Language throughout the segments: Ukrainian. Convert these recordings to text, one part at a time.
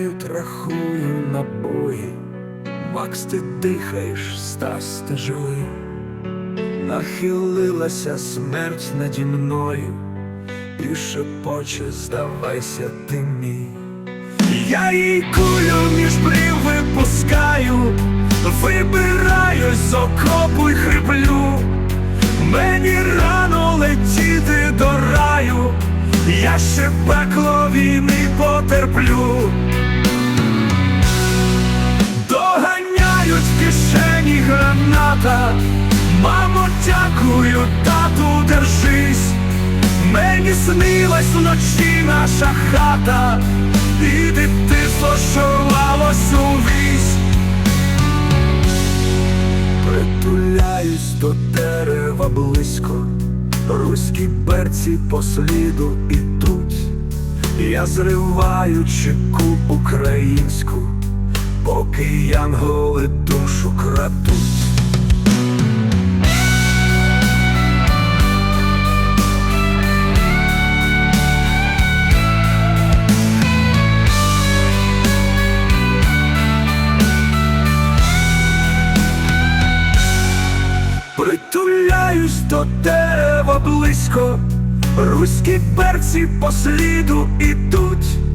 Наступають, рахую набої, Макс, ти дихаєш, Стас, ти живий. Нахилилася смерть наді мною, і шепоче, здавайся ти мій. Я їй кулю між брів випускаю, вибираюсь з окопу й хриплю. Мені рано летіти до раю, я ще пекло війни потерплю. Доганяють в кишені граната, мамо, дякую, тату, держись. Мені снилась вночі наша хата, і дитинство, що рвалось увісь. Притуляюсь до дерева близько, руські берці по сліду ідуть. Я зриваю чеку українську, поки янголи душу крадуть. Притуляюсь до дерева близько, руські берці по сліду ідуть.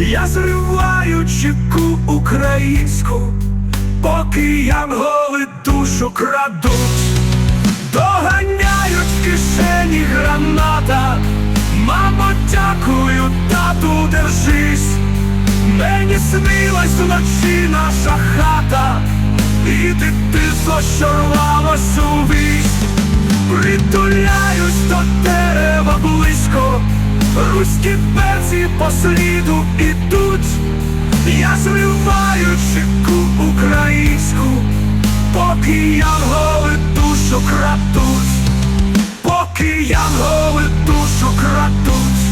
Я зриваю чеку українську, поки янголи душу крадуть, доганяють в кишені граната. Мамо, дякую, тату, держись. Мені снилась вночі наша хата, і ти дитинство, що рвалось увісь. Притуляюсь до дерева близько, руські перці по сліду ідуть. Я зриваю чеку українську, поки янголи душу крадуть, поки янголи душу крадуть.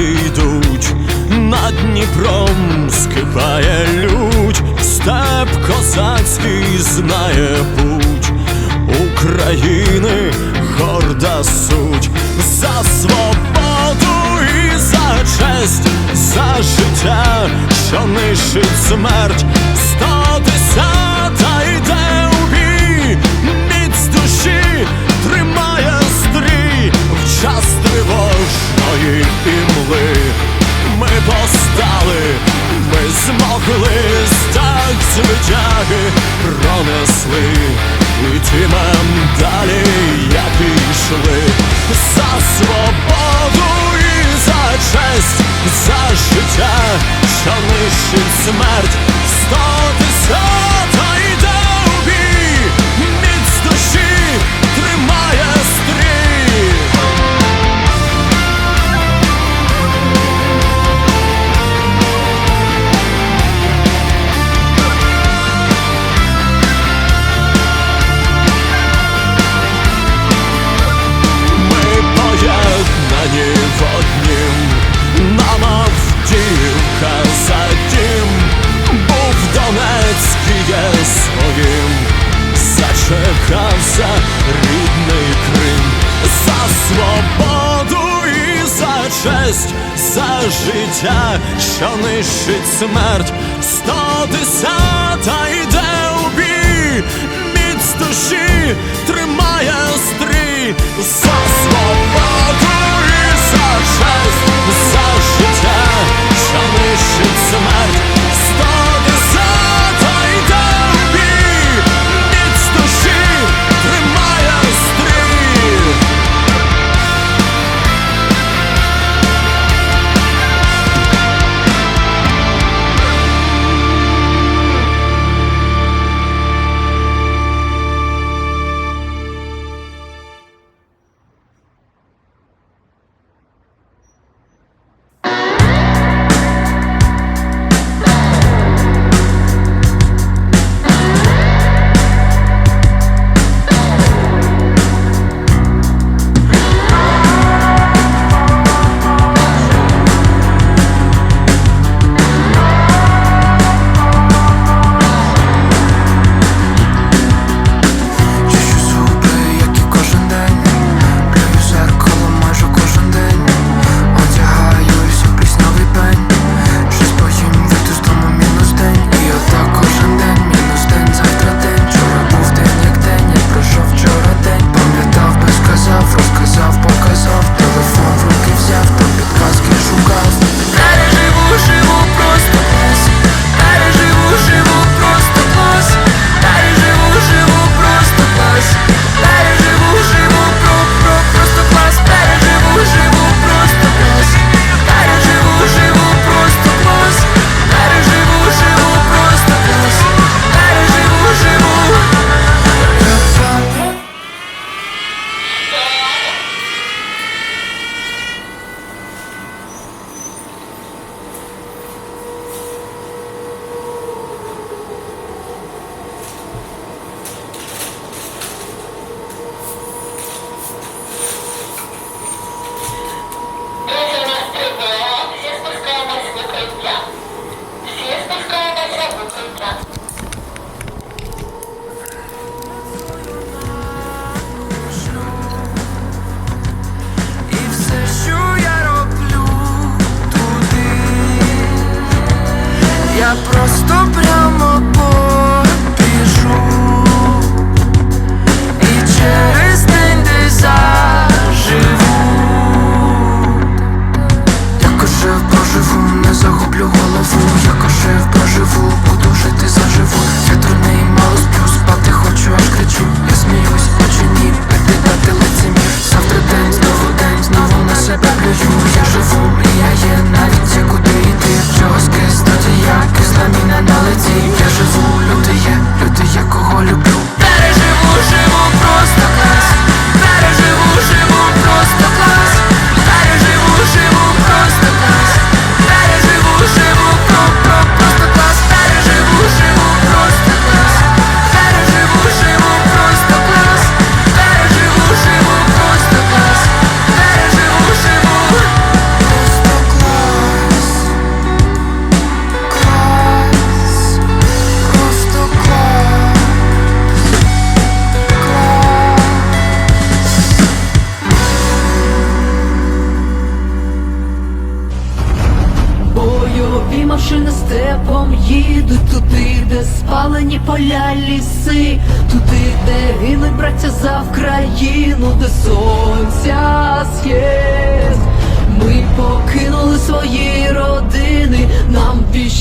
Карпати йдуть, над Дніпром скипає лють, степ козацький знає путь. України горда суть. За свободу і за честь, за життя, що нищить смерть, постали, ми змогли. Стать звитяги пронесли, і тімем далі як пішли. За свободу і за честь, за життя, що нищить смерть, честь, за життя, що нищить смерть, сто десята йде у бій, міць душі тримає стрій за свободу і за честь, за життя, що нищить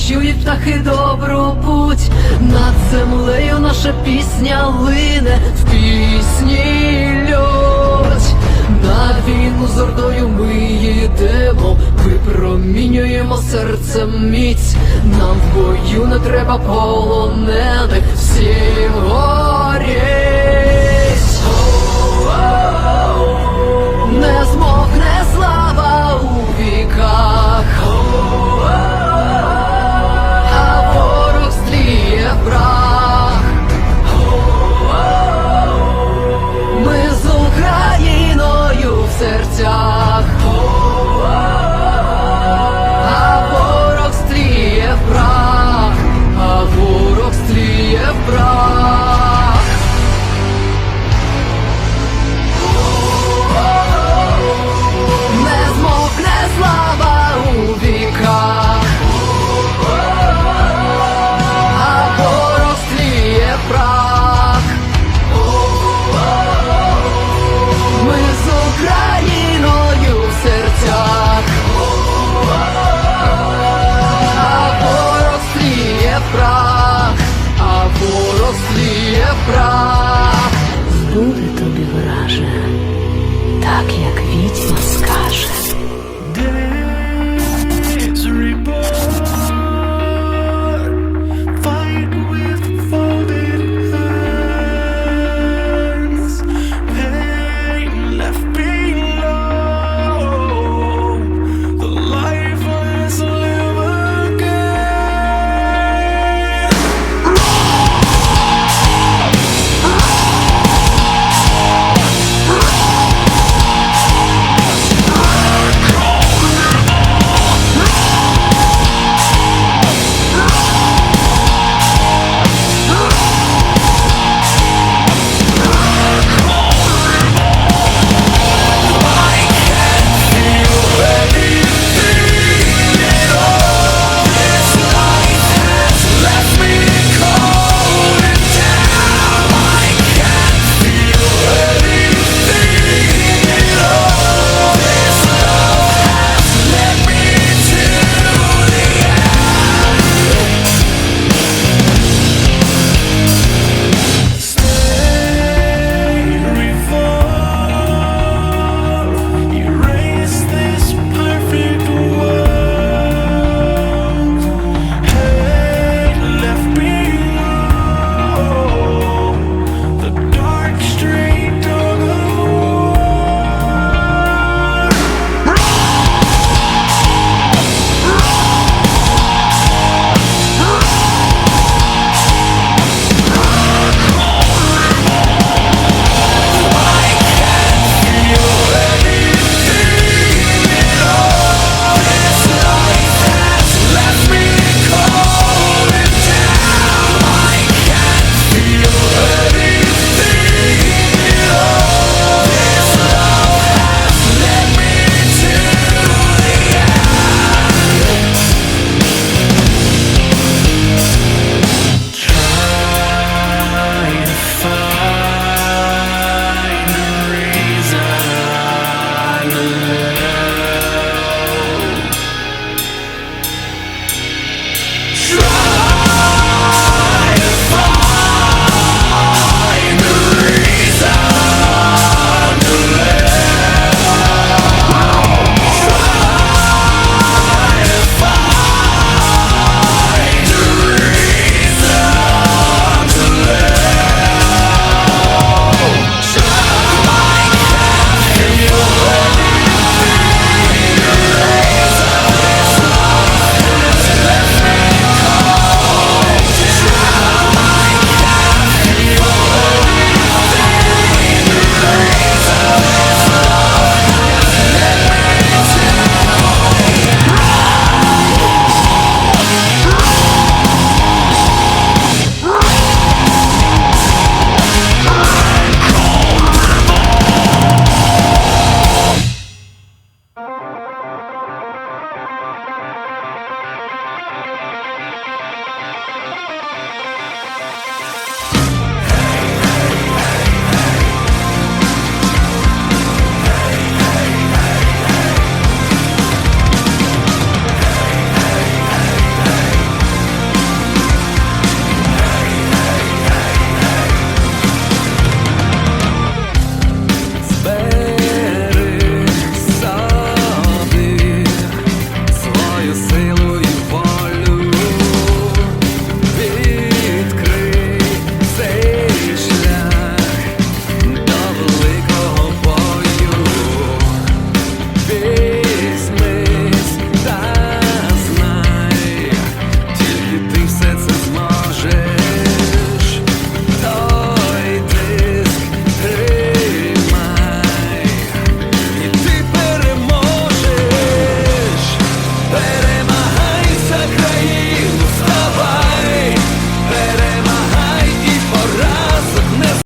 чують птахи добру путь, над землею наша пісня лине в пісні лють, на війну з ордою ми йдемо, випромінюємо серцем міць, нам в бою не треба полонених всім горі.